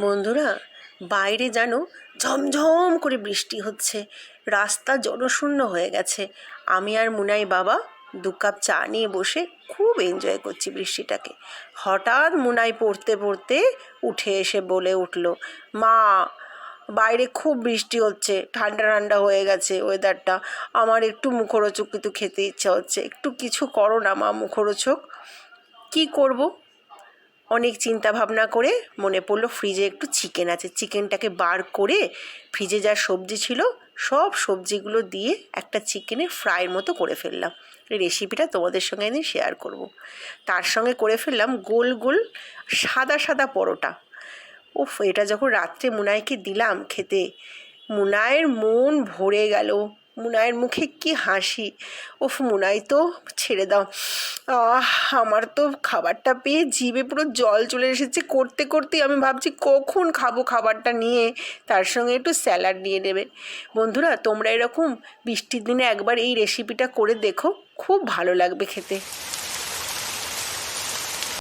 বন্ধুরা, বাইরে যেন ঝমঝম করে বৃষ্টি হচ্ছে। রাস্তা জনশূন্য হয়ে গেছে। আমি আর মুনাই বাবা দু কাপ চা নিয়ে বসে খুব এনজয় করছি বৃষ্টিটাকে। হঠাৎ মুনাই পড়তে পড়তে উঠে এসে বলে উঠল, মা, বাইরে খুব বৃষ্টি হচ্ছে, ঠান্ডা ঠান্ডা হয়ে গেছে ওয়েদারটা আমার একটু মুখরোচক কিন্তু খেতে ইচ্ছা হচ্ছে। একটু কিছু করো না মা মুখরোচক। কী করব? অনেক চিন্তা ভাবনা করে মনে পড়ল ফ্রিজে একটু চিকেন আছে। চিকেনটাকে বার করে ফ্রিজে যা সবজি ছিল, সব সবজিগুলো দিয়ে একটা চিকেনের ফ্রাইয়ের মতো করে ফেললাম। রেসিপিটা তোমাদের সঙ্গে একদিন শেয়ার করব। তার সঙ্গে করে ফেললাম গোল গোল সাদা সাদা পরোটা। উফ, এটা যখন রাত্রে মুনাইকে দিলাম খেতে মুনায়ের মন ভরে গেল। মুনায়ের মুখে কি হাসি। ওফ, মুনাই তো ছেড়ে দাও। আহ, আমার তো খাবারটা পেয়ে জিভে পুরো জল চলে এসেছে। করতে করতেই আমি ভাবছি কখন খাব খাবারটা নিয়ে। তার সঙ্গে একটু স্যালাড নিয়ে নেবে। বন্ধুরা, তোমরা এরকম বৃষ্টির দিনে একবার এই রেসিপিটা করে দেখো। খুব ভালো লাগবে খেতে।